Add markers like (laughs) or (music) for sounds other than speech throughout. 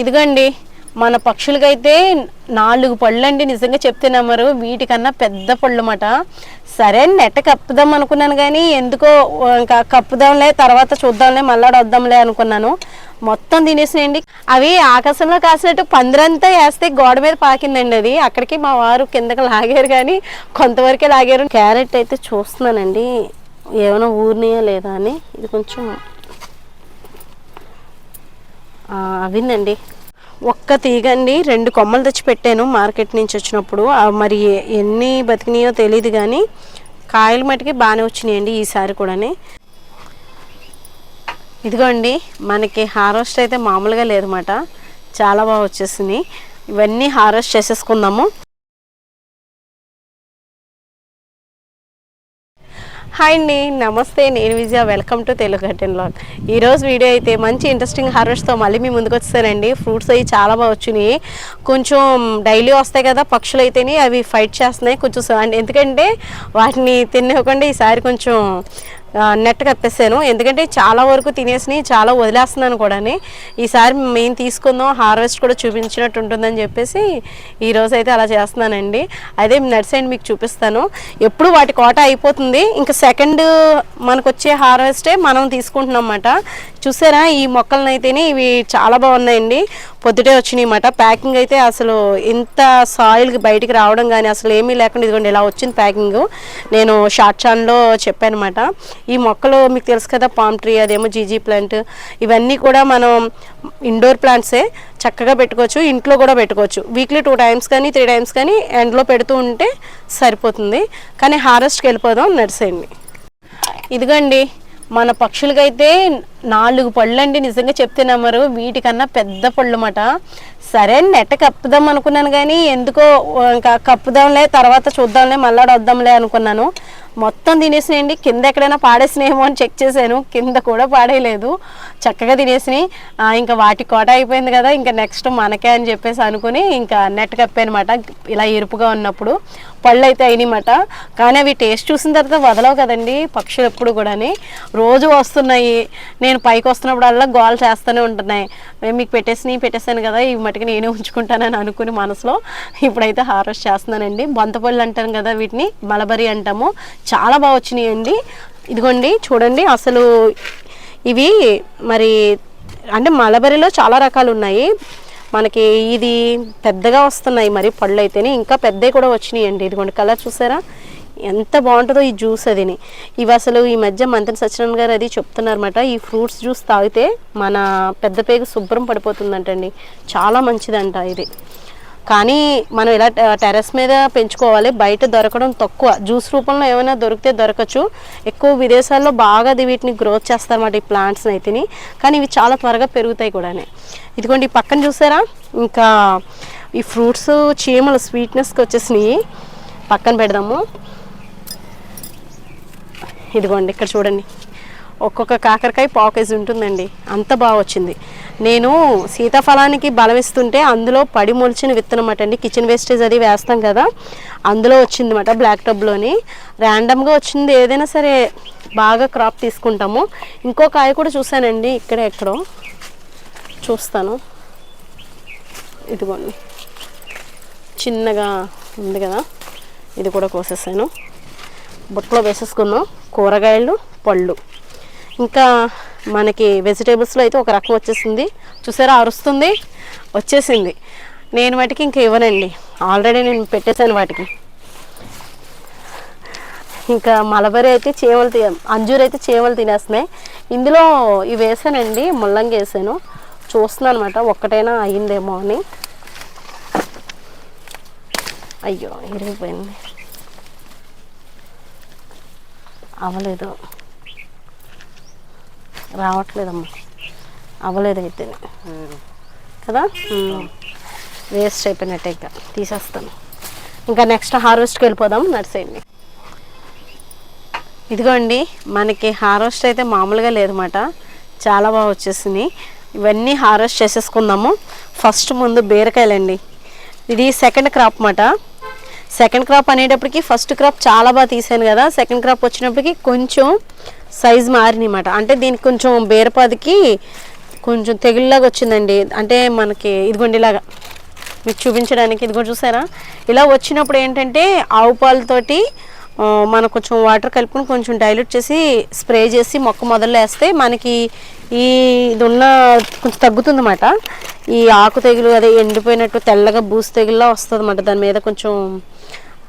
ఇదిగోండి మన పక్షులకైతే నాలుగు పళ్ళు అండి నిజంగా చెప్తున్నామరు వీటికన్నా పెద్ద పళ్ళు మాట సరే నెట్ట కప్పుదాం అనుకున్నాను కానీ ఎందుకో ఇంకా కప్పుదాంలే తర్వాత చూద్దాంలే మళ్ళా వద్దాంలే అనుకున్నాను. మొత్తం తినేసినాయండి అవి ఆకాశంలో కాసినట్టు పందిరంతా వేస్తే గోడ మీద పాకిందండి అది. అక్కడికి మా వారు కిందకి లాగారు కానీ కొంతవరకే లాగారు. క్యారెట్ అయితే చూస్తున్నానండి. ఏమైనా ఊరినాయా లేదా అని. ఇది కొంచెం అవిందండి. ఒక్క తీగండి రెండు కొమ్మలు తెచ్చి పెట్టాను మార్కెట్ నుంచి వచ్చినప్పుడు. మరి ఎన్ని బతికినాయో తెలియదు కానీ కాయలు మటుకి బాగానే వచ్చినాయండి ఈసారి కూడాని. ఇదిగోండి మనకి హార్వెస్ట్ అయితే మామూలుగా లేదన్నమాట. చాలా బాగా వచ్చేసింది. ఇవన్నీ హార్వెస్ట్ చేసేసుకుందాము. హాయ్ అండి నమస్తే నేను Vijaya welcome to Telugu garden log ఈరోజు వీడియో అయితే మంచి ఇంట్రెస్టింగ్ హార్వెస్ట్తో మళ్ళీ మీ ముందుకు వచ్చేసానండి. ఫ్రూట్స్ అవి చాలా బాగా వచ్చినాయి. కొంచెం డైలీ వస్తాయి కదా పక్షులు అయితేనే అవి ఫైట్ చేస్తున్నాయి కొంచెం అండ్ ఎందుకంటే వాటిని తినకుండా ఈసారి కొంచెం నెట్ కప్పేసాను ఎందుకంటే చాలా వరకు తినేసినాయి చాలా వదిలేస్తున్నాను కూడా ఈసారి మేము తీసుకుందాం హార్వెస్ట్ కూడా చూపించినట్టు ఉంటుందని చెప్పేసి ఈరోజు అయితే అలా చేస్తున్నానండి. అదే నడిసేయండి మీకు చూపిస్తాను. ఎప్పుడు వాటి కోట అయిపోతుంది ఇంకా సెకండ్ మనకు వచ్చే హార్వెస్టే మనం తీసుకుంటున్నాం అన్నమాట. చూసారా ఈ మొక్కలను అయితేనే ఇవి చాలా బాగున్నాయండి. పొద్దుటే వచ్చినాయి అన్నమాట ప్యాకింగ్ అయితే అసలు ఇంత సాయిల్కి బయటికి రావడం కానీ అసలు ఏమీ లేకుండా ఇదిగోండి ఇలా వచ్చింది ప్యాకింగ్ నేను షార్ట్ ఛాన్లో చెప్పానమాట. ఈ మొక్కలు మీకు తెలుసు కదా పామ్ ట్రీ అదేమో జీజీ ప్లాంట్ ఇవన్నీ కూడా మనం ఇండోర్ ప్లాంట్సే చక్కగా పెట్టుకోవచ్చు ఇంట్లో కూడా పెట్టుకోవచ్చు. వీక్లీ టూ టైమ్స్ కానీ త్రీ టైమ్స్ కానీ ఎండ్లో పెడుతూ ఉంటే సరిపోతుంది. కానీ హారెస్ట్కి వెళ్ళిపోదాం నడిసేయండి ఇదిగండి మన పక్షులకైతే నాలుగు పళ్ళు అండి నిజంగా చెప్తున్నామరు వీటికన్నా పెద్ద పళ్ళు అన్నమాట సరే నెట్ కప్పుదాం అనుకున్నాను కానీ ఎందుకో ఇంకా కప్పుదాంలే తర్వాత చూద్దాంలే మళ్ళా వద్దాంలే అనుకున్నాను. మొత్తం తినేసినాయండి. కింద ఎక్కడైనా పాడేసినాయేమో అని చెక్ చేశాను. కింద కూడా పాడేయలేదు. చక్కగా తినేసినాయి. ఇంకా వాటి కోట అయిపోయింది కదా ఇంకా నెక్స్ట్ మనకే అని చెప్పేసి అనుకుని ఇంకా నెట్ కప్పానమాట. ఇలా ఎరుపుగా ఉన్నప్పుడు పళ్ళు అయితే అయినాయన్నమాట. కానీ అవి టేస్ట్ చూసిన తర్వాత వదలవు కదండి పక్షులు ఎప్పుడు కూడాని. రోజు వస్తున్నాయి. నేను నేను పైకి వస్తున్నప్పుడల్లా గోల్ చేస్తూనే ఉంటున్నాయి. మేము మీకు పెట్టేసి పెట్టేసాను కదా ఇవి మటుకు నేనే ఉంచుకుంటానని అనుకుని మనసులో ఇప్పుడైతే హార్వెస్ట్ చేస్తున్నానండి. బొంతపళ్ళు అంటాను కదా వీటిని మలబరి అంటాము. చాలా బాగా వచ్చినాయండి. ఇదిగోండి చూడండి అసలు ఇవి మరి అంటే మలబరిలో చాలా రకాలు ఉన్నాయి. మనకి ఇది పెద్దగా వస్తున్నాయి మరి పళ్ళు అయితేనే ఇంకా పెద్దవి కూడా వచ్చినాయండి. ఇదిగోండి కలర్ చూసారా? ఎంత బాగుంటుందో ఈ జ్యూస్ అదిని. ఇవి అసలు ఈ మధ్య మంత్రి సత్యనారాయణ గారు అది చెప్తున్నారన్నమాట ఈ ఫ్రూట్స్ జ్యూస్ తాగితే మన పెద్ద పేగు శుభ్రం పడిపోతుందంటండి. చాలా మంచిదంట ఇది. కానీ మనం ఇలా టెరస్ టెర్రస్ మీద పెంచుకోవాలి బయట దొరకడం తక్కువ. జ్యూస్ రూపంలో ఏమైనా దొరికితే దొరకచ్చు. ఎక్కువ విదేశాల్లో బాగా అది వీటిని గ్రోత్ చేస్తారన్నమాట ఈ ప్లాంట్స్ని అయితేని. కానీ ఇవి చాలా త్వరగా పెరుగుతాయి కూడా ఇదిగోండి ఈ పక్కన చూసారా? ఇంకా ఈ ఫ్రూట్స్ చీమలు స్వీట్నెస్కి వచ్చేసినాయి. పక్కన పెడదాము. ఇదిగోండి ఇక్కడ చూడండి. ఒక్కొక్క కాకరకాయ పాకేజ్ ఉంటుందండి. అంత బాగా వచ్చింది. నేను సీతాఫలానికి బలమిస్తుంటే అందులో పడి మొలిచిన విత్తనం అండి. కిచెన్ వేస్టేజ్ అది వేస్తాం కదా అందులో వచ్చింది అన్నమాట బ్లాక్ టబ్లోని. ర్యాండమ్గా వచ్చింది ఏదైనా సరే బాగా క్రాప్ తీసుకుంటాము. ఇంకో కాయ కూడా చూసానండి ఇక్కడే ఎక్కడో. చూస్తాను. ఇదిగోండి. చిన్నగా ఉంది కదా ఇది కూడా కోసేసాను. బుట్టలో వేసేసుకున్నాం. కూరగాయలు పళ్ళు. ఇంకా మనకి వెజిటేబుల్స్లో అయితే ఒక రకం వచ్చేసింది. చూసారా అరుస్తుంది వచ్చేసింది. నేను వాటికి ఇంకా ఇవ్వనండి. ఆల్రెడీ నేను పెట్టేశాను వాటికి. ఇంకా మలబరి అయితే చేమలు తి అంజూరు అయితే చేమలు తినేస్తున్నాయి. ఇందులో ఇవి వేసానండి ముల్లంగి వేసాను. చూస్తున్నాను అనమాట ఒక్కటైనా అయ్యిందేమో అని. అయ్యో ఇరిగిపోయింది. అవ్వలేదు. రావట్లేదమ్మా. అవ్వలేదు అయితే. కదా? వేస్ట్ అయిపోయినట్టే ఇంకా. తీసేస్తాను. ఇంకా నెక్స్ట్ హార్వెస్ట్కి వెళ్ళిపోదాం నడిసేయండి ఇదిగోండి మనకి హార్వెస్ట్ అయితే మామూలుగా లేదన్నమాట. చాలా బాగా వచ్చేసింది ఇవన్నీ హార్వెస్ట్ చేసేసుకుందాము. ఫస్ట్ ముందు బీరకాయలండి. ఇది సెకండ్ క్రాప్ అన్నమాట. సెకండ్ క్రాప్ అనేటప్పటికి ఫస్ట్ క్రాప్ చాలా బాగా తీసాను కదా. సెకండ్ క్రాప్ వచ్చినప్పటికి కొంచెం సైజ్ మారినమాట అంటే దీనికి కొంచెం బేరపాదికి కొంచెం తెగుల్లాగా వచ్చిందండి. అంటే మనకి ఇదిగోండి ఇలాగా. మీకు చూపించడానికి ఇదిగో చూసారా? ఇలా వచ్చినప్పుడు ఏంటంటే ఆవు పాలతోటి మనం కొంచెం వాటర్ కలుపుకొని కొంచెం డైల్యూట్ చేసి స్ప్రే చేసి మొక్క మొదలు వేస్తే మనకి ఈ ఇది ఉన్న కొంచెం తగ్గుతుందన్నమాట. ఈ ఆకు తెగులు అదే ఎండిపోయినట్టు తెల్లగా బూస్ తెగుల్లా వస్తుంది అన్నమాట దాని మీద కొంచెం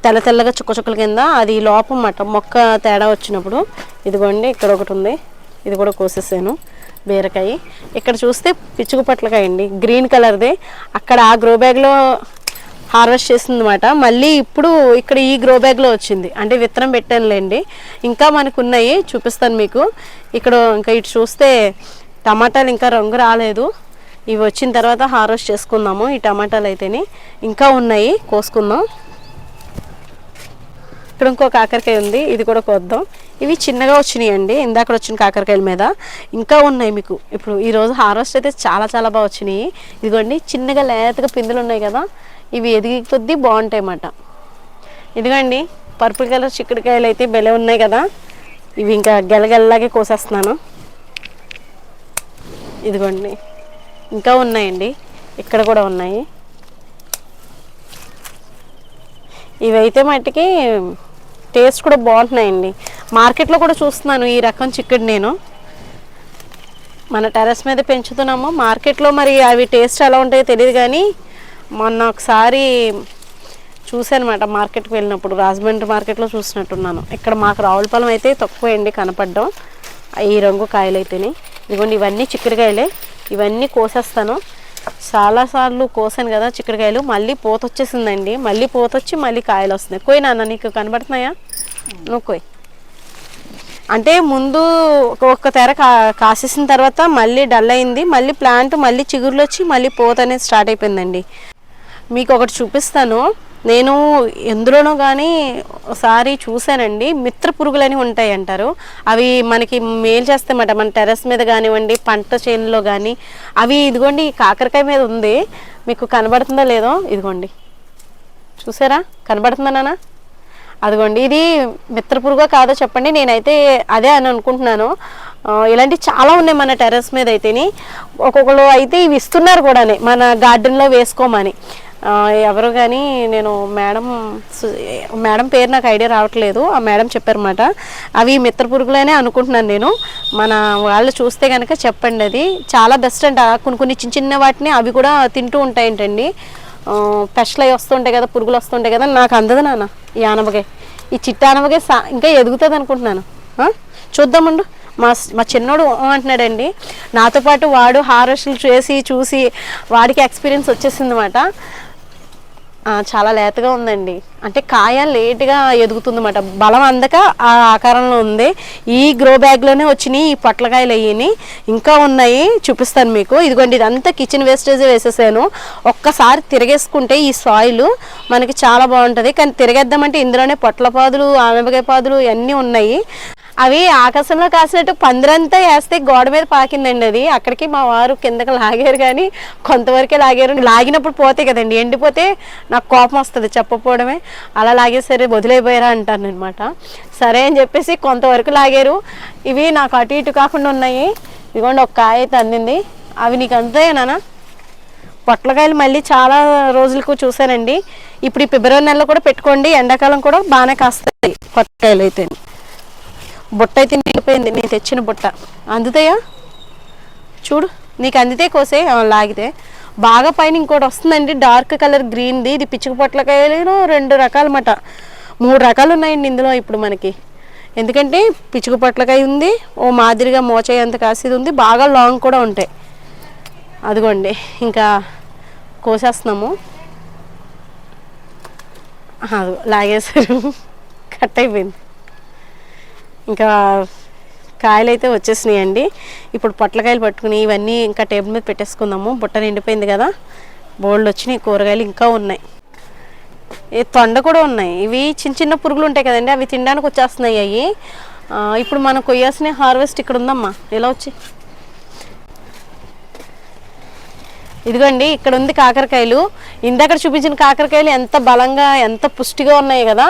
తెల్ల తెల్లగా చుక్క చుక్కల కింద అది లోపం అన్నమాట మొక్క తేడా వచ్చినప్పుడు ఇదిగోండి ఇక్కడ ఒకటి ఉంది. ఇది కూడా కోసేసాను బీరకాయ. ఇక్కడ చూస్తే పిచ్చుకు పట్లకాయ అండి గ్రీన్ కలర్దే. అక్కడ ఆ గ్రో బ్యాగ్లో హార్వెస్ట్ చేసిందనమాట మళ్ళీ ఇప్పుడు ఇక్కడ ఈ గ్రో బ్యాగ్లో వచ్చింది. అంటే విత్తనం పెట్టానులేండి. ఇంకా మనకు ఉన్నాయి చూపిస్తాను మీకు. ఇక్కడ ఇంకా ఇటు చూస్తే టమాటాలు ఇంకా రంగు రాలేదు. ఇవి వచ్చిన తర్వాత హార్వెస్ట్ చేసుకుందాము. ఈ టమాటాలు అయితేని ఇంకా ఉన్నాయి కోసుకుందాం. ఇక్కడ ఇంకో కాకరకాయ ఉంది ఇది కూడా కొద్దాం. ఇవి చిన్నగా వచ్చినాయండి ఇందాక వచ్చిన కాకరకాయల మీద. ఇంకా ఉన్నాయి మీకు. ఇప్పుడు ఈరోజు హార్వెస్ట్ అయితే చాలా చాలా బాగా వచ్చినాయి. ఇదిగోండి చిన్నగా లేతగా పిందులు ఉన్నాయి కదా. ఇవి ఎదిగి కొద్దీ బాగుంటాయి అన్నమాట ఇదిగోండి పర్పుల్ కలర్ చిక్కుడుకాయలు అయితే బెలే ఉన్నాయి కదా. ఇవి ఇంకా గెలగెల్లాగే కోసేస్తున్నాను. ఇదిగోండి ఇంకా ఉన్నాయండి ఇక్కడ కూడా ఉన్నాయి. ఇవైతే మట్టికి టేస్ట్ కూడా బాగుంటున్నాయండి. మార్కెట్లో కూడా చూస్తున్నాను ఈ రకం చిక్కుడు నేను. మన టెర్రస్ మీద పెంచుతున్నాము. మార్కెట్లో మరి అవి టేస్ట్ ఎలా ఉంటాయో తెలియదు కానీ మొన్న ఒకసారి చూశానమాట మార్కెట్కి వెళ్ళినప్పుడు. రాజమండ్రి మార్కెట్లో చూసినట్టున్నాను. ఇక్కడ మాకు రావులపాలెం అయితే తక్కువ అండి కనపడడం. ఈ రంగు కాయలు అయితేనే. ఇదిగోండి ఇవన్నీ చిక్కుడుకాయలే. ఇవన్నీ కోసేస్తాను. చాలాసార్లు కోసాను కదా చిక్కుడుకాయలు. మళ్ళీ పూత వచ్చేసిందండి. మళ్ళీ పూత వచ్చి మళ్ళీ కాయలు వస్తున్నాయి. కోయి నాన్న నీకు కనబడుతున్నాయా? నువ్వు కోయి. అంటే ముందు ఒక- ఒక్క తెర కా కాసేసిన తర్వాత మళ్ళీ డల్ అయింది. మళ్ళీ ప్లాంట్ మళ్ళీ చిగురులు వచ్చి మళ్ళీ పోత అనేది స్టార్ట్ అయిపోయిందండి. మీకు ఒకటి చూపిస్తాను. నేను ఎందులోనో కానీ ఒకసారి చూశానండి. మిత్ర పురుగులని ఉంటాయి అంటారు అవి మనకి మేలు చేస్తాయన్నమాట. మన టెర్రస్ మీద కానివ్వండి పంట చేనులో కానీ అవి ఇదిగోండి కాకరకాయ మీద ఉంది. మీకు కనబడుతుందో లేదో ఇదిగోండి. చూసారా? కనబడుతుందా నానా అదిగోండి ఇది మిత్ర పురుగో కాదో చెప్పండి. నేనైతే అదే అని అనుకుంటున్నాను. ఇలాంటి ఇలాంటివి చాలా ఉన్నాయి మన టెర్రస్ మీద అయితేని. ఒక్కొక్కరు అయితే ఇవి ఇస్తున్నారు కూడా మన గార్డెన్లో వేసుకోమని. ఎవరు కానీ నేను మేడం మేడం పేరు నాకు ఐడియా రావట్లేదు. ఆ మేడం చెప్పారన్నమాట. అవి మిత్ర పురుగులనే అనుకుంటున్నాను నేను. మన వాళ్ళు చూస్తే కనుక చెప్పండి అది. చాలా బెస్ట్ అంట. కొన్ని కొన్ని చిన్న చిన్న వాటిని అవి కూడా తింటూ ఉంటాయంటండి. పెస్ట్లు అవి వస్తుంటాయి కదా పురుగులు వస్తుంటాయి కదా నాకు అందదు నాన్న ఈ ఆనపకాయ. ఈ చిట్ట ఆనపకాయ సా- ఇంకా ఎదుగుతుంది అనుకుంటున్నాను. చూద్దామండు మా మా చిన్నోడు అంటున్నాడండి. నాతో పాటు వాడు హార్వెస్ట్లు చేసి చూసి వాడికి ఎక్స్పీరియన్స్ వచ్చేసిందన్నమాట. అనమాట చాలా లేతగా ఉందండి. అంటే కాయ లేట్గా ఎదుగుతుందన్నమాట. బలం అందక ఆ ఆకారంలో ఉంది. ఈ గ్రో బ్యాగ్లోనే వచ్చినాయి ఈ పొట్లకాయలు అయ్యి ఇంకా ఉన్నాయి చూపిస్తాను మీకు. ఇదిగోండి ఇదంతా కిచెన్ వేస్టేజ్ వేసేసాను. ఒక్కసారి తిరగేసుకుంటే ఈ సాయిల్ మనకి చాలా బాగుంటుంది. కానీ తిరగేద్దామంటే ఇందులోనే పొట్ల పాదులు ఆనపకాయ పాదులు ఇవన్నీ ఉన్నాయి. అవి ఆకాశంలో కాసినట్టు పందిరంతా వేస్తే గోడ మీద పాకిందండి అది. అక్కడికి మా వారు కిందకి లాగారు కానీ కొంతవరకే లాగారు. లాగినప్పుడు పోతాయి కదండి. ఎండిపోతే నాకు కోపం వస్తుంది చెప్పకపోవడమే. అలా లాగేసరి వదిలేపోయారా అంటాను అనమాట సరే అని చెప్పేసి కొంతవరకు లాగారు. ఇవి నాకు అటు ఇటు కాకుండా ఉన్నాయి. ఇదిగోండి ఒక కాయ అయితే అందింది. అవి నీకు అంతేనా పొట్లకాయలు మళ్ళీ చాలా రోజులకు చూశానండి. ఇప్పుడు ఈ ఫిబ్రవరి నెలలో కూడా పెట్టుకోండి. ఎండాకాలం కూడా బాగానే కాస్తాయి పొట్లకాయలు అయితే బుట్ట అయితే నిండిపోయింది నేను తెచ్చిన బుట్ట. అందుతాయా? చూడు నీకు అందితే కోసే లాగితే. బాగా పైన ఇంకోటి వస్తుందండి డార్క్ కలర్ గ్రీన్ది. ఇది పిచ్చుక పొట్లకాయలు రెండు రకాలన్నమాట. మూడు రకాలు ఉన్నాయండి ఇందులో ఇప్పుడు మనకి. ఎందుకంటే పిచ్చుక పొట్లకాయ ఉంది ఓ మాదిరిగా మోచాయి అంత కాసేది ఉంది బాగా లాంగ్ కూడా ఉంటాయి. అదిగోండి ఇంకా కోసేస్తున్నాము. అది లాగేశారు. (laughs) కట్ అయిపోయింది. ఇంకా కాయలు అయితే వచ్చేసినాయండి. ఇప్పుడు పొట్లకాయలు పట్టుకుని ఇవన్నీ ఇంకా టేబుల్ మీద పెట్టేసుకుందాము. బుట్ట నిండిపోయింది కదా. బోల్డ్ వచ్చినాయి కూరగాయలు ఇంకా ఉన్నాయి. ఈ తొండ కూడా ఉన్నాయి. ఇవి చిన్న చిన్న పురుగులు ఉంటాయి కదండి అవి తినడానికి వచ్చేస్తున్నాయి అవి ఇప్పుడు మనం కొయ్యాల్సిన హార్వెస్ట్ ఇక్కడ ఉందమ్మా. ఎలా వచ్చి? ఇదిగోండి ఇక్కడ ఉంది కాకరకాయలు. ఇందాక చూపించిన కాకరకాయలు ఎంత బలంగా ఎంత పుష్టిగా ఉన్నాయి కదా.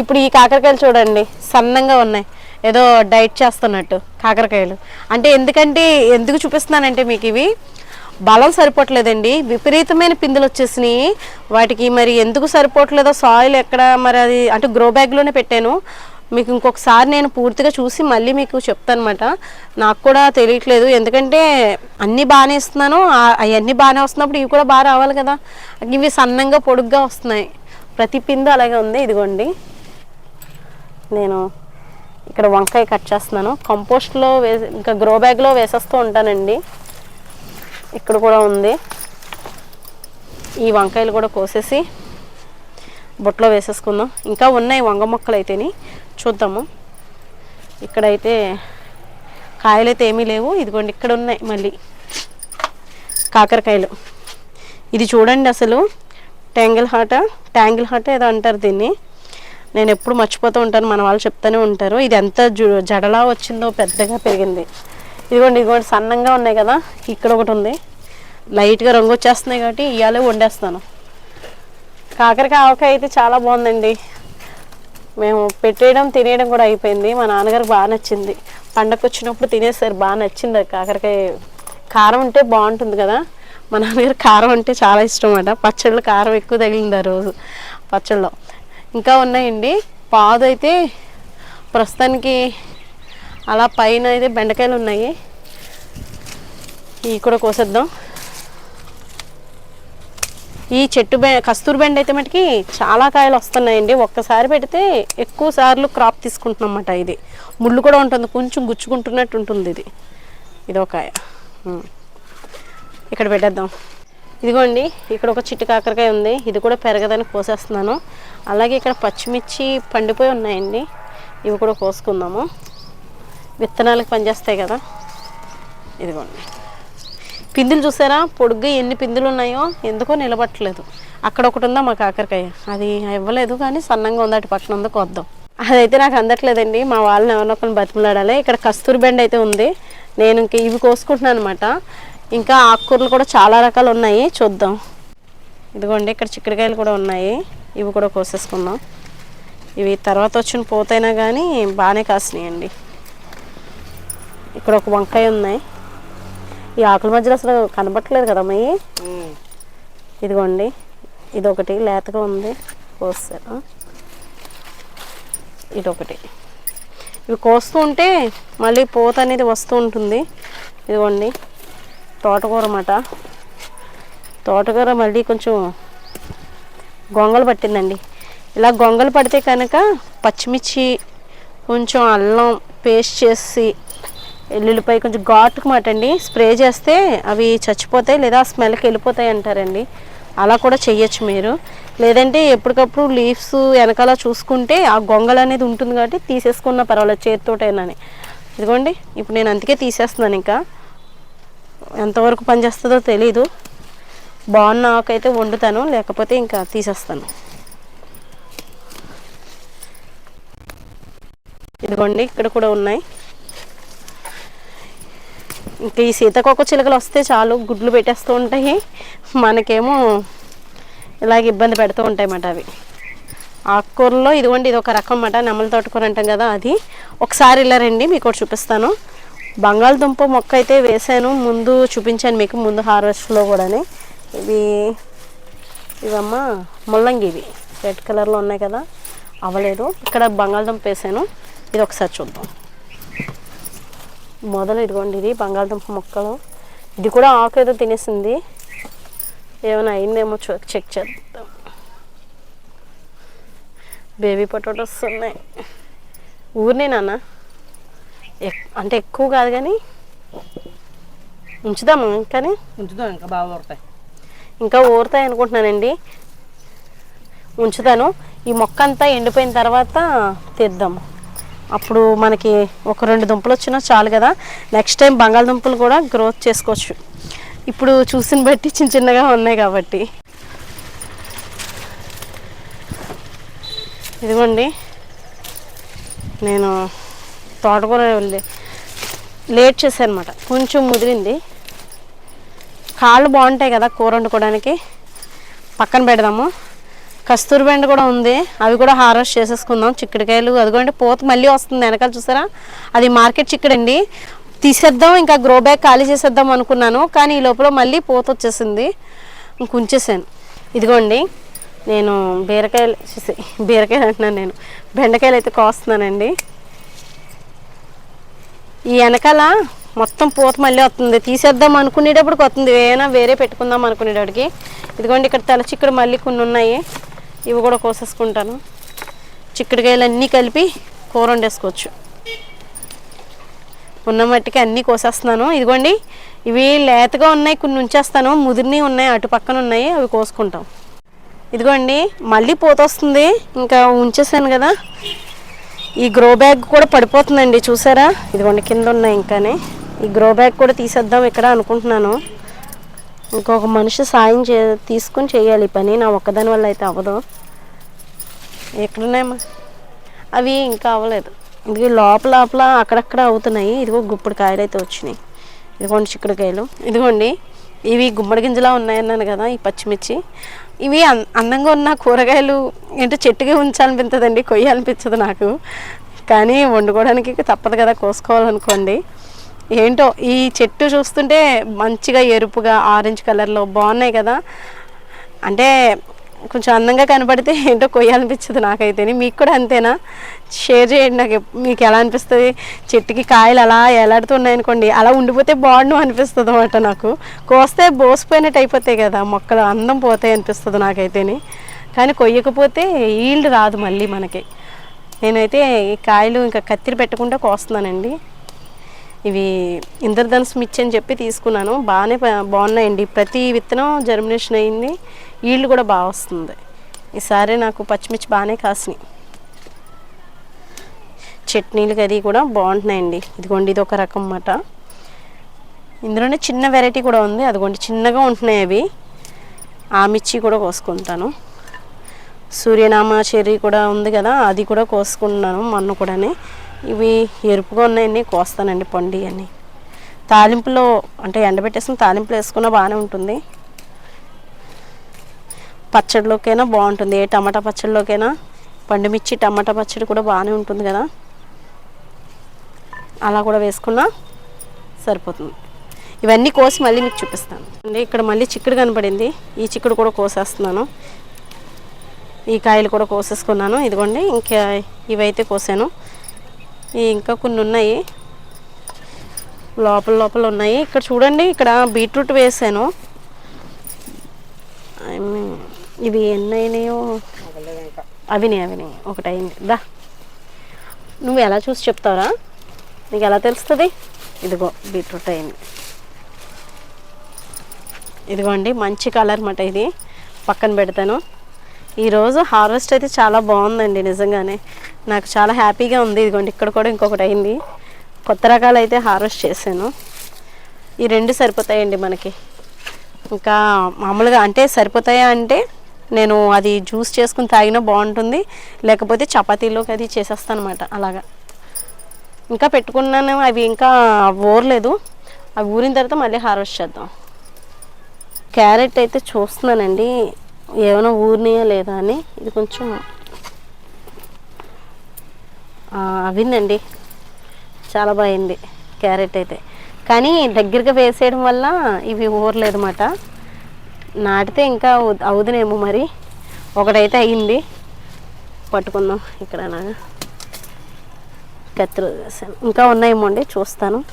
ఇప్పుడు ఈ కాకరకాయలు చూడండి సన్నంగా ఉన్నాయి. ఏదో డైట్ చేస్తున్నట్టు కాకరకాయలు. అంటే ఎందుకంటే ఎందుకు చూపిస్తున్నానంటే మీకు ఇవి? బలం సరిపోవట్లేదండి. విపరీతమైన పిందులు వచ్చేసినాయి. వాటికి మరి ఎందుకు సరిపోవట్లేదో సాయిల్ ఎక్కడ మరి అది అంటే గ్రో బ్యాగ్లోనే పెట్టాను. మీకు ఇంకొకసారి నేను పూర్తిగా చూసి మళ్ళీ మీకు చెప్తాను నాకు కూడా తెలియట్లేదు. ఎందుకంటే అన్నీ బాగానే ఇస్తున్నాను. అవన్నీ బాగానే వస్తున్నప్పుడు ఇవి కూడా బాగా రావాలి కదా. ఇవి సన్నంగా పొడుగ్గా వస్తున్నాయి. ప్రతి పిందు అలాగే ఉంది. ఇదిగోండి. నేను ఇక్కడ వంకాయ కట్ చేస్తున్నాను. కంపోస్ట్లో వేసి ఇంకా గ్రో బ్యాగ్లో వేసేస్తూ ఉంటానండి. ఇక్కడ కూడా ఉంది. ఈ వంకాయలు కూడా కోసేసి బుట్టలో వేసేసుకుందాం. ఇంకా ఉన్నాయి వంగ మొక్కలు అయితేని చూద్దాము. ఇక్కడైతే కాయలు అయితే ఏమీ లేవు. ఇదిగోండి ఇక్కడ ఉన్నాయి మళ్ళీ కాకరకాయలు. ఇది చూడండి అసలు. ట్యాంగిల్ హాట ట్యాంగిల్ హాట ఏదో అంటారు దీన్ని. నేను ఎప్పుడు మర్చిపోతూ ఉంటాను మన వాళ్ళు చెప్తూనే ఉంటారు. ఇది ఎంత జడలా వచ్చిందో పెద్దగా పెరిగింది. ఇదిగోండి ఇదిగోండి సన్నంగా ఉన్నాయి కదా. ఇక్కడ ఒకటి ఉంది. లైట్గా రంగు వచ్చేస్తున్నాయి కాబట్టి ఇవాళే వండేస్తాను కాకరకాయ ఆవకాయ అయితే చాలా బాగుందండి. మేము పెట్టేయడం తినేయడం కూడా అయిపోయింది. మా నాన్నగారికి బాగా నచ్చింది. పండగ వచ్చినప్పుడు తినేసారు. బాగా నచ్చింది అది కాకరకాయ. కారం ఉంటే బాగుంటుంది కదా. మా నాన్నగారు కారం అంటే చాలా ఇష్టం అన్నమాట. పచ్చళ్ళు కారం ఎక్కువ తగిలింది ఆ రోజు. పచ్చళ్ళు ఇంకా ఉన్నాయండి. పాదు అయితే ప్రస్తుతానికి అలా పైన అయితే బెండకాయలు ఉన్నాయి. ఇవి కూడా కోసేద్దాం. ఈ చెట్టు బె కస్తూరి బెండ అయితే మటుకి చాలా కాయలు వస్తున్నాయండి. ఒక్కసారి పెడితే ఎక్కువ సార్లు క్రాప్ తీసుకుంటున్నాం అన్నమాట ఇది. ముళ్ళు కూడా ఉంటుంది. కొంచెం గుచ్చుకుంటున్నట్టు ఉంటుంది ఇది. ఇది ఒక కాయ ఇక్కడ పెట్టేద్దాం. ఇదిగోండి ఇక్కడ ఒక చిట్టు కాకరకాయ ఉంది. ఇది కూడా పెరగదని కోసేస్తున్నాను. అలాగే ఇక్కడ పచ్చిమిర్చి పండిపోయి ఉన్నాయండి. ఇవి కూడా కోసుకుందాము. విత్తనాలకు పనిచేస్తాయి కదా. ఇదిగోండి. పిందులు చూసారా? పొడుగ్గా ఎన్ని పిందులు ఉన్నాయో ఎందుకో నిలబట్టలేదు. అక్కడ ఒకటి ఉందా మా కాకరకాయ? అది ఇవ్వలేదు కానీ సన్నంగా ఉంది. అటు పక్కన ఉందో. కొద్దాం. అదైతే నాకు అందట్లేదండి. మా వాళ్ళని ఎవరినొకరిని బతిమలాడాలి. ఇక్కడ కస్తూరి బెండ్ అయితే ఉంది. నేను ఇంక ఇవి కోసుకుంటున్నాను అనమాట ఇంకా ఆకుకూరలు కూడా చాలా రకాలు ఉన్నాయి. చూద్దాం. ఇదిగోండి ఇక్కడ చిక్కుడుకాయలు కూడా ఉన్నాయి. ఇవి కూడా కోసేసుకుందాం. ఇవి తర్వాత వచ్చిన పోతైనా కానీ బాగానే కాసినాయండి. ఇక్కడ ఒక వంకాయ ఉన్నాయి. ఈ ఆకుల మధ్యలో అసలు కనబట్టలేదు కదా అమ్మాయి? ఇదిగోండి ఇది ఒకటి లేతగా ఉంది. కోస్తారు ఇదొకటి. ఇవి కోస్తూ ఉంటే మళ్ళీ పూత అనేది వస్తూ ఉంటుంది. ఇదిగోండి తోటకూర అన్నమాట తోటకూర మళ్ళీ కొంచెం గొంగలు పట్టిందండి. ఇలా గొంగలు పడితే కనుక పచ్చిమిర్చి కొంచెం అల్లం పేస్ట్ చేసి ఎల్లుల్లిపాయ కొంచెం ఘాటుకు మాట అండి స్ప్రే చేస్తే అవి చచ్చిపోతాయి లేదా స్మెల్కి వెళ్ళిపోతాయి అంటారండి. అలా కూడా చేయొచ్చు మీరు. లేదంటే ఎప్పటికప్పుడు లీవ్స్ వెనకాల చూసుకుంటే ఆ గొంగలు అనేది ఉంటుంది కాబట్టి తీసేసుకున్న పర్వాలేదు చేతితోటేనని. ఇదిగోండి ఇప్పుడు నేను అందుకే తీసేస్తున్నాను ఇంకా. ఎంతవరకు పనిచేస్తుందో తెలీదు. బాగున్న ఆకైతే వండుతాను లేకపోతే ఇంకా తీసేస్తాను. ఇదిగోండి ఇక్కడ కూడా ఉన్నాయి. ఇంకా ఈ సీతాకోక చిలుకలు వస్తే చాలు గుడ్లు పెట్టేస్తూ ఉంటాయి. మనకేమో ఇలాగ ఇబ్బంది పెడుతూ ఉంటాయి అన్నమాట అవి. ఆకుకూరలో ఇదిగోండి ఇది ఒక రకం అన్నమాట నెమల తోటకూర అంటాం కదా అది. ఒకసారి ఇలా రండి మీకు ఒకటి చూపిస్తాను. బంగాళదుంప మొక్క అయితే వేసాను ముందు చూపించాను మీకు ముందు హార్వెస్ట్లో కూడాని. ఇవి ఇవమ్మా ముల్లంగి ఇవి. రెడ్ కలర్లో ఉన్నాయి కదా అవ్వలేదు ఇక్కడ బంగాళదుంప వేసాను ఇది ఒకసారి చూద్దాం. మొదలు ఇదిగోండి ఇది బంగాళదుంప మొక్కలు. ఇది కూడా ఆకు ఏదో తినేసింది. ఏమైనా అయిందేమో చూ చెక్ చేద్దాం. బేబీ పొటాటోస్ ఉన్నాయి. ఊరినే నాన్న? అంటే ఎక్కువ కాదు కానీ ఉంచుదాము కానీ? ఉంచుదాం ఇంకా బాగా దొరుకుతాయి ఇంకా ఊరుతాయి అనుకుంటున్నానండి. ఉంచుతాను. ఈ మొక్క అంతా ఎండిపోయిన తర్వాత తీద్దాము అప్పుడు మనకి ఒక రెండు దుంపలు వచ్చినా చాలు కదా. నెక్స్ట్ టైం బంగాళదుంపలు కూడా గ్రోత్ చేసుకోవచ్చు. ఇప్పుడు చూసిన బట్టి చిన్న చిన్నగా ఉన్నాయి కాబట్టి. ఇదిగోండి. నేను తోటకూర లేట్ చేశానమాట కొంచెం ముదిరింది. కాళ్ళు బాగుంటాయి కదా కూర వండుకోవడానికి. పక్కన పెడదాము. కస్తూరి బెండ కూడా ఉంది. అవి కూడా హార్వెస్ట్ చేసేసుకుందాం. చిక్కుడుకాయలు అదిగోండి పూత మళ్ళీ వస్తుంది వెనకాల చూసారా? అది మార్కెట్ చిక్కుడండి. తీసేద్దాం ఇంకా గ్రో బ్యాగ్ ఖాళీ చేసేద్దాం అనుకున్నాను కానీ ఈ లోపల మళ్ళీ పూత వచ్చేసింది. ఇంక ఉంచేసాను ఇదిగోండి నేను బీరకాయలు బీరకాయలు అంటున్నాను నేను. బెండకాయలు అయితే కోస్తున్నానండి. ఈ వెనకాల మొత్తం పూత మళ్ళీ వస్తుంది. తీసేద్దాం అనుకునేటప్పటికి వస్తుంది. ఏమైనా వేరే పెట్టుకుందాం అనుకునేటప్పటికి. ఇదిగోండి ఇక్కడ తల చిక్కుడు మళ్ళీ కొన్ని ఉన్నాయి. ఇవి కూడా కోసేసుకుంటాను. చిక్కుడుకాయలు అన్నీ కలిపి కూర వండేసుకోవచ్చు. ఉన్న మట్టికి అన్నీ కోసేస్తున్నాను. ఇదిగోండి ఇవి లేతగా ఉన్నాయి కొన్ని ఉంచేస్తాను. ముదిరిని ఉన్నాయి అటు పక్కన ఉన్నాయి అవి కోసుకుంటాం. ఇదిగోండి మళ్ళీ పూత వస్తుంది. ఇంకా ఉంచేసాను కదా. ఈ గ్రో బ్యాగ్ కూడా పడిపోతుందండి చూసారా? ఇదిగోండి కింద ఉన్నాయి ఇంకానే. ఈ గ్రో బ్యాగ్ కూడా తీసేద్దాం ఇక్కడ అనుకుంటున్నాను. ఇంకొక మనిషి సాయం చే తీసుకుని చేయాలి ఈ పని. నా ఒక్కదాని వల్ల అయితే అవ్వదు. ఎక్కడున్నాయమ్మా? అవి ఇంకా అవ్వలేదు. ఇది లోపల లోపల అక్కడక్కడ అవుతున్నాయి. ఇదిగో గుప్పుడు కాయలు అయితే వచ్చినాయి. ఇదిగోండి చిక్కుడుకాయలు. ఇదిగోండి ఇవి గుమ్మడి గింజలా ఉన్నాయన్నాను కదా ఈ పచ్చిమిర్చి. ఇవి అందంగా ఉన్న కూరగాయలు ఏంటో చెట్టుగా ఉంచాలనిపించదండి కొయ్యాలనిపించదు నాకు. కానీ వండుకోవడానికి తప్పదు కదా కోసుకోవాలనుకోండి. ఏంటో ఈ చెట్టు చూస్తుంటే మంచిగా ఎరుపుగా ఆరెంజ్ కలర్లో బాగున్నాయి కదా. అంటే కొంచెం అందంగా కనపడితే (laughs) ఏంటో కొయ్యాలనిపించదు నాకైతే మీకు కూడా అంతేనా? షేర్ చేయండి నాకు. మీకు ఎలా అనిపిస్తుంది? చెట్టుకి కాయలు అలా ఎలాడుతున్నాయి అనుకోండి అలా ఉండిపోతే బాగుండు అనిపిస్తుంది అనమాట నాకు. కోస్తే బోసిపోయినట్టు అయిపోతాయి కదా మొక్కలు అందం పోతాయి అనిపిస్తుంది నాకైతేని. కానీ కొయ్యకపోతే ఈల్డ్ రాదు మళ్ళీ మనకి. నేనైతే ఈ కాయలు ఇంకా కత్తిరి పెట్టకుండా కోస్తున్నానండి. ఇవి ఇంద్రధనుస్ మిర్చి అని చెప్పి తీసుకున్నాను. బాగానే బాగున్నాయండి. ప్రతి విత్తనం జర్మినేషన్ అయింది. ఈళ్ళు కూడా బాగా వస్తుంది. ఈసారి నాకు పచ్చిమిర్చి బాగానే కాసినాయి. చట్నీలు అది కూడా బాగుంటున్నాయండి. ఇదిగోండి ఇది ఒక రకం అన్నమాట. ఇందులోనే చిన్న వెరైటీ కూడా ఉంది. అదిగోండి చిన్నగా ఉంటున్నాయి అవి. ఆ మిర్చి కూడా కోసుకుంటాను. సూర్యనామ చెర్రీ కూడా ఉంది కదా అది కూడా కోసుకున్నాను మొన్న కూడానే. ఇవి ఎరుపుగా ఉన్నాయని కోస్తానండి పండి అని తాలింపులో అంటే ఎండబెట్టేసిన తాలింపులో వేసుకున్నా బాగానే ఉంటుంది. పచ్చడిలోకైనా బాగుంటుంది. ఏ టమాటా పచ్చడిలోకైనా పండుమిర్చి టమాటా పచ్చడి కూడా బాగానే ఉంటుంది కదా. అలా కూడా వేసుకున్నా సరిపోతుంది. ఇవన్నీ కోసి మళ్ళీ మీకు చూపిస్తాను. అండి ఇక్కడ మళ్ళీ చిక్కుడు కనపడింది. ఈ చిక్కుడు కూడా కోసేస్తున్నాను. ఈ కాయలు కూడా కోసేసుకున్నాను. ఇదిగోండి ఇంకా ఇవైతే కోసాను. ఇంకా కొన్ని ఉన్నాయి. లోపల లోపల ఉన్నాయి. ఇక్కడ చూడండి ఇక్కడ బీట్రూట్ వేసాను. ఐ mean, ఇవి ఎన్ని అయినాయో అవినాయి అవినాయి ఒకటి అయింది దా. నువ్వు ఎలా చూసి చెప్తావరా? నీకు ఎలా తెలుస్తుంది? ఇదిగో బీట్రూట్ అయింది. ఇదిగోండి మంచి కలర్ మాట ఇది. పక్కన పెడతాను. ఈరోజు హార్వెస్ట్ అయితే చాలా బాగుందండి నిజంగానే. నాకు చాలా హ్యాపీగా ఉంది. ఇదిగోండి ఇక్కడ కూడా ఇంకొకటి అయింది. కొత్త రకాలు అయితే హార్వెస్ట్ చేశాను. ఈ రెండు సరిపోతాయండి మనకి. ఇంకా మామూలుగా అంటే సరిపోతాయా అంటే నేను అది జ్యూస్ చేసుకుని తాగినా బాగుంటుంది. లేకపోతే చపాతీలోకి అది చేసేస్తాను అనమాట అలాగా. ఇంకా పెట్టుకున్నాను అవి ఇంకా ఊరలేదు. అవి ఊరిన తర్వాత మళ్ళీ హార్వెస్ట్ చేద్దాం. క్యారెట్ అయితే చూస్తున్నానండి. ఏమైనా ఊరినాయా లేదా అని ఇది కొంచెం అవిందండి. చాలా బాగుంది క్యారెట్ అయితే. కానీ దగ్గరగా వేసేయడం వల్ల ఇవి ఊరలేదన్నమాట. నాటితే ఇంకా అవు- మరి. ఒకటైతే అయ్యింది. పట్టుకుందాం ఇక్కడ నాగా కత్తిలో వేసాను. ఇంకా ఉన్నాయేమో అండి చూస్తాను.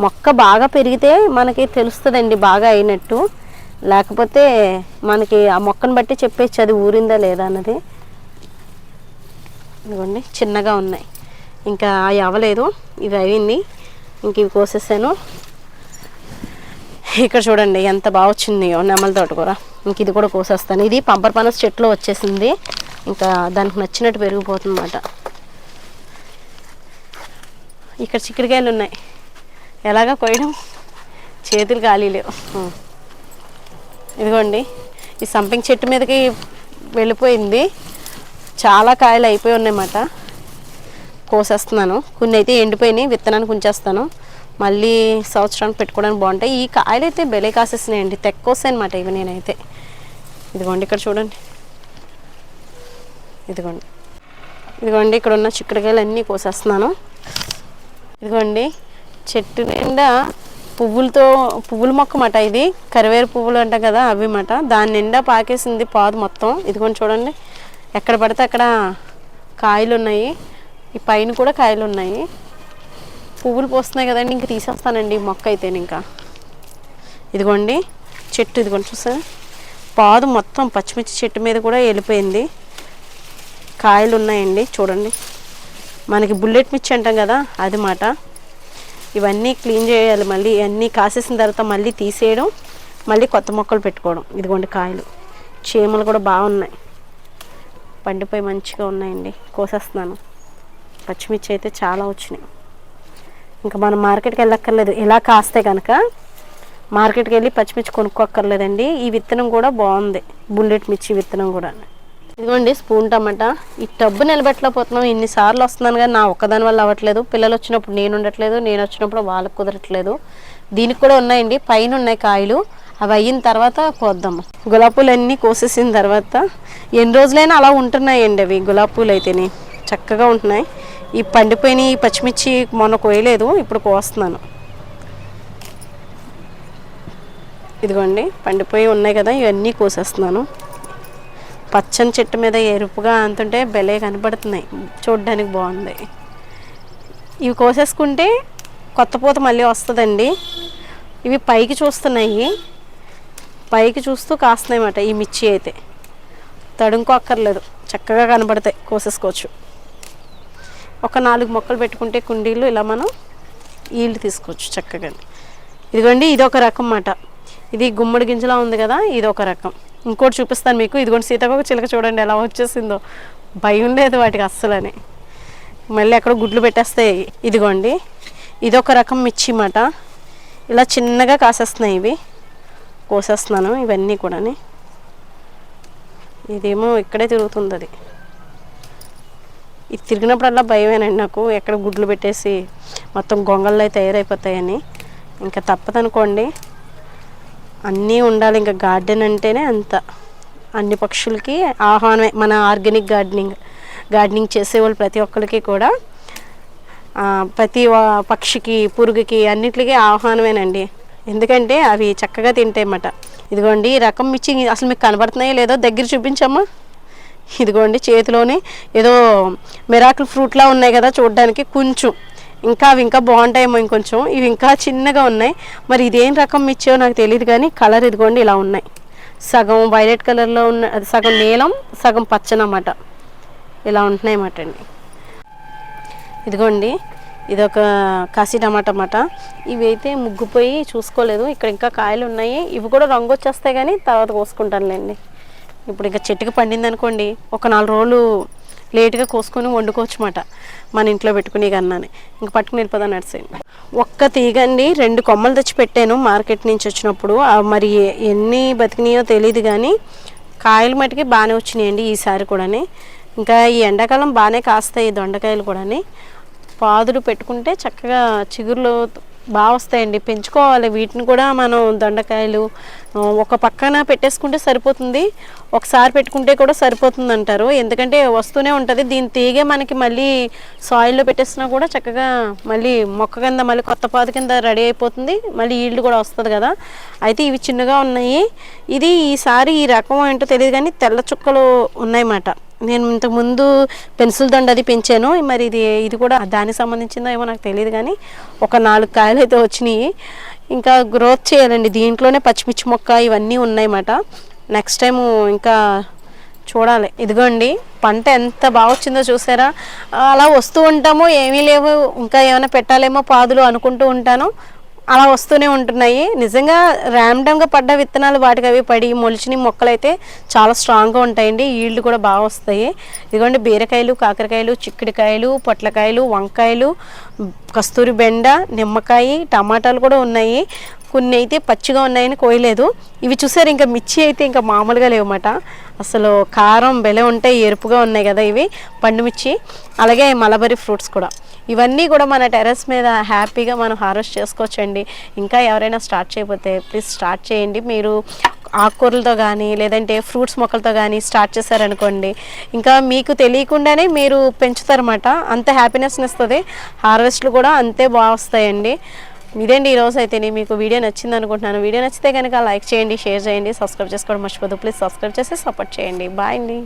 మొక్క బాగా పెరిగితే మనకి తెలుస్తుందండి బాగా అయినట్టు. లేకపోతే మనకి ఆ మొక్కను బట్టి చెప్పేసి అది ఊరిందా లేదా అన్నది ఇదిగోండి చిన్నగా ఉన్నాయి. ఇంకా అవి అవ్వలేదు ఇవి అయింది ఇంక ఇవి కోసేసాను. ఇక్కడ చూడండి ఎంత బాగా వచ్చింది నెమల తోటకూర ఇంక ఇది కూడా కోసేస్తాను. ఇది పంపర్ పనస్ చెట్లు వచ్చేసింది. ఇంకా దానికి నచ్చినట్టు పెరిగిపోతుంది అన్నమాట ఇక్కడ చిక్కుడుకాయలు ఉన్నాయి. ఎలాగా కొయ్యడం చేతులు ఖాళీ లేవు. ఇదిగోండి ఈ సంపింగ్ చెట్టు మీదకి వెళ్ళిపోయింది. చాలా కాయలు అయిపోయి ఉన్నాయన్నమాట. కోసేస్తున్నాను. కొన్ని అయితే ఎండిపోయినాయి విత్తనానికి ఉంచేస్తాను మళ్ళీ సంవత్సరానికి పెట్టుకోవడానికి బాగుంటాయి. ఈ కాయలు అయితే బెలే కాసేసినాయండి. తెక్కొస్తాయి అనమాట ఇవి నేనైతే. ఇదిగోండి ఇక్కడ చూడండి. ఇదిగోండి. ఇదిగోండి ఇక్కడ ఉన్న చిక్కుడుకాయలు అన్నీ కోసేస్తున్నాను. ఇదిగోండి చెట్టు నిండా పువ్వులతో పువ్వుల మొక్క మాట ఇది. కరివేరు పువ్వులు అంట కదా అవి మాట దాని నిండా పాకేసింది పాదు మొత్తం. ఇదిగోండి చూడండి. ఎక్కడ పడితే అక్కడ కాయలు ఉన్నాయి ఈ పైన కూడా కాయలు ఉన్నాయి పువ్వులు పోస్తున్నాయి కదండి ఇంక తీసేస్తానండి ఈ మొక్క అయితే ఇంకా. ఇదిగోండి చెట్టు ఇదిగోండి చూసా పాదు మొత్తం పచ్చిమిర్చి చెట్టు మీద కూడా వెళ్ళిపోయింది. కాయలు ఉన్నాయండి చూడండి. మనకి బుల్లెట్ మిర్చి అంటాం కదా అది మాట ఇవన్నీ క్లీన్ చేయాలి మళ్ళీ అన్నీ కాసేసిన తర్వాత మళ్ళీ తీసేయడం మళ్ళీ కొత్త మొక్కలు పెట్టుకోవడం. ఇదిగోండి కాయలు. చీమలు కూడా బాగున్నాయి పండిపోయి మంచిగా ఉన్నాయండి. కోసేస్తున్నాను. పచ్చిమిర్చి అయితే చాలా వచ్చినాయి. ఇంకా మనం మార్కెట్కి వెళ్ళక్కర్లేదు. ఇలా కాస్తే కనుక మార్కెట్కి వెళ్ళి పచ్చిమిర్చి కొనుక్కోక్కర్లేదండి. ఈ విత్తనం కూడా బాగుంది. బుల్లెట్ మిర్చి విత్తనం కూడా. ఇదిగోండి స్పూన్ టమాటా. ఈ టబ్బు నిలబెట్టలేకపోతున్నాం. ఇన్నిసార్లు వస్తున్నాను కానీ నా ఒక్కదాని వల్ల అవ్వట్లేదు. పిల్లలు వచ్చినప్పుడు నేను ఉండట్లేదు నేను వచ్చినప్పుడు వాళ్ళకి కుదరట్లేదు. దీనికి కూడా ఉన్నాయండి. పైన ఉన్నాయి కాయలు. అవి అయిన తర్వాత కోద్దాము గులాబీ పూలు అన్నీ కోసేసిన తర్వాత ఎన్ని రోజులైనా అలా ఉంటున్నాయండి అవి గులాబీ పూలు అయితేనే. చక్కగా ఉంటున్నాయి. ఈ పండిపోయిన ఈ పచ్చిమిర్చి మొన్న కోయలేదు ఇప్పుడు కోస్తున్నాను. ఇదిగోండి పండిపోయి ఉన్నాయి కదా ఇవన్నీ కోసేస్తున్నాను. పచ్చని చెట్టు మీద ఎరుపుగా అంతుంటే భలే కనబడుతున్నాయి చూడడానికి బాగుంది. ఇవి కోసేసుకుంటే కొత్త పూత మళ్ళీ వస్తుందండి. ఇవి పైకి చూస్తున్నాయి. పైకి చూస్తూ కాస్తున్నాయి అన్నమాట ఈ మిర్చి అయితే. తడుముకోక్కర్లేదు. చక్కగా కనబడతాయి కోసేసుకోవచ్చు. ఒక నాలుగు మొక్కలు పెట్టుకుంటే కుండీలు ఇలా మనం ఈళ్ళు తీసుకోవచ్చు చక్కగా. ఇదిగోండి ఇది ఒక రకం మాట ఇది గుమ్మడి గింజలా ఉంది కదా ఇది ఒక రకం. ఇంకోటి చూపిస్తాను మీకు. ఇదిగోండి సీతాకోక చిలక చూడండి ఎలా వచ్చేసిందో. భయం లేదు వాటికి అస్సలని. మళ్ళీ అక్కడ గుడ్లు పెట్టేస్తాయి ఇదిగోండి. ఇది ఒక రకం మిర్చి మాట. ఇలా చిన్నగా కాసేస్తున్నాయి ఇవి. కోసేస్తున్నాను ఇవన్నీ కూడా ఇదేమో ఇక్కడే తిరుగుతుంది అది. ఇది తిరిగినప్పుడల్లా భయమేనండి నాకు. ఎక్కడ గుడ్లు పెట్టేసి మొత్తం గొంగళ్ళు అయితే తయారైపోతాయని. ఇంకా తప్పదనుకోండి. అన్నీ ఉండాలి. ఇంకా గార్డెన్ అంటేనే అంత. అన్ని పక్షులకి ఆహ్వానమే మన ఆర్గానిక్ గార్డెనింగ్ గార్డెనింగ్ చేసేవాళ్ళు ప్రతి ఒక్కరికి కూడా ప్రతి పక్షికి పురుగుకి అన్నిటికీ ఆహ్వానమేనండి. ఎందుకంటే అవి చక్కగా తింటాయన్నమాట. ఇదిగోండి రకం మిర్చి అసలు మీకు కనబడుతున్నాయో లేదో దగ్గర చూపించమ్మా. ఇదిగోండి చేతిలోని ఏదో మిరాకిల్ ఫ్రూట్లా ఉన్నాయి కదా చూడడానికి కొంచెం. ఇంకా అవి ఇంకా బాగుంటాయేమో ఇంకొంచెం. ఇవి ఇంకా చిన్నగా ఉన్నాయి. మరి ఇదేం రకం మిర్చో నాకు తెలియదు కానీ కలర్ ఇదిగోండి ఇలా ఉన్నాయి. సగం వైలెట్ కలర్లో ఉన్న అది సగం నీలం సగం పచ్చనమాట. ఇలా ఉంటున్నాయి అన్నమాట అండి. ఇదిగోండి ఇది ఒక కాశీ టమాటా అన్నమాట. ఇవి అయితే ముగ్గుపోయి చూసుకోలేదు. ఇక్కడ ఇంకా కాయలు ఉన్నాయి. ఇవి కూడా రంగు వచ్చేస్తాయి కానీ తర్వాత కోసుకుంటానులేండి. ఇప్పుడు ఇంకా చెట్టుకి పండింది అనుకోండి ఒక నాలుగు రోజులు లేట్గా కోసుకొని వండుకోవచ్చు మాట మన ఇంట్లో పెట్టుకునే కన్నాని ఇంక పట్టుకుని వెళ్ళిపోదా నడిసేయండి ఒక్క తీగండి రెండు కొమ్మలు తెచ్చి పెట్టాను మార్కెట్ నుంచి వచ్చినప్పుడు. మరి ఎన్ని బతికినాయో తెలియదు కానీ కాయలు మటుకి బాగానే వచ్చినాయండి ఈసారి కూడాని. ఇంకా ఈ ఎండాకాలం బాగానే కాస్తాయి దొండకాయలు కూడాని. పాదులు పెట్టుకుంటే చక్కగా చిగురులు బాగా వస్తాయండి పెంచుకోవాలి. వీటిని కూడా మనం దొండకాయలు ఒక పక్కన పెట్టేసుకుంటే సరిపోతుంది. ఒకసారి పెట్టుకుంటే కూడా సరిపోతుంది అంటారు ఎందుకంటే వస్తూనే ఉంటుంది. దీని తీగే మనకి మళ్ళీ సాయిల్లో పెట్టేసినా కూడా చక్కగా మళ్ళీ మొక్క కింద మళ్ళీ కొత్త పాదు కింద రెడీ అయిపోతుంది. మళ్ళీ ఈల్డ్ కూడా వస్తుంది కదా. అయితే ఇవి చిన్నగా ఉన్నాయి. ఇది ఈసారి ఈ రకం ఏంటో తెలియదు కానీ తెల్ల చుక్కలు ఉన్నాయన్నమాట. నేను ఇంతకుముందు పెన్సిల్ దండ అది పెంచాను. మరి ఇది ఇది కూడా దానికి సంబంధించిందో ఏమో నాకు తెలియదు కానీ ఒక నాలుగు కాయలు అయితే వచ్చినాయి. ఇంకా గ్రోత్ చేయాలండి. దీంట్లోనే పచ్చిమిర్చి మొక్క ఇవన్నీ ఉన్నాయన్నమాట. నెక్స్ట్ టైం ఇంకా చూడాలి. ఇదిగోండి పంట ఎంత బాగా వచ్చిందో చూసారా? అలా వస్తూ ఉంటాము ఏమీ లేవు. ఇంకా ఏమైనా పెట్టాలేమో పాదులు అనుకుంటూ ఉంటాను. అలా వస్తూనే ఉంటున్నాయి. నిజంగా ర్యాండమ్గా పడ్డ విత్తనాలు వాటికి అవి పడి మొలిచిన మొక్కలైతే చాలా స్ట్రాంగ్గా ఉంటాయండి. ఈల్డ్ కూడా బాగా వస్తాయి. ఇదిగోండి బీరకాయలు కాకరకాయలు చిక్కుడుకాయలు పొట్లకాయలు వంకాయలు కస్తూరి బెండ నిమ్మకాయ టమాటాలు కూడా ఉన్నాయి. కొన్ని అయితే పచ్చిగా ఉన్నాయని కోయలేదు. ఇవి చూసారు ఇంకా మిర్చి అయితే ఇంకా మామూలుగా లేవన్నమాట. అసలు కారం బెలే ఉంటాయి ఎరుపుగా ఉన్నాయి కదా ఇవి పండు మిర్చి అలాగే మలబరీ ఫ్రూట్స్ కూడా. ఇవన్నీ కూడా మన టెర్రస్ మీద హ్యాపీగా మనం హార్వెస్ట్ చేసుకోవచ్చండి. ఇంకా ఎవరైనా స్టార్ట్ చేయకపోతే ప్లీజ్ స్టార్ట్ చేయండి. మీరు ఆకుకూరలతో కానీ లేదంటే ఫ్రూట్స్ మొక్కలతో కానీ స్టార్ట్ చేశారనుకోండి ఇంకా మీకు తెలియకుండానే మీరు పెంచుతారన్నమాట. అంత హ్యాపీనెస్ని ఇస్తుంది. హార్వెస్ట్లు కూడా అంతే బాగా వస్తాయండి. ఇదేంటి ఈరోజు అయితే నేను మీకు వీడియో నచ్చింది అనుకుంటున్నాను. వీడియో నచ్చితే కనుక లైక్ చేయండి షేర్ చేయండి సబ్స్క్రైబ్ చేసుకోవడం మర్చిపోదు ప్లీజ్ సబ్స్క్రైబ్ చేసి సపోర్ట్ చేయండి. బాయ్ అండి.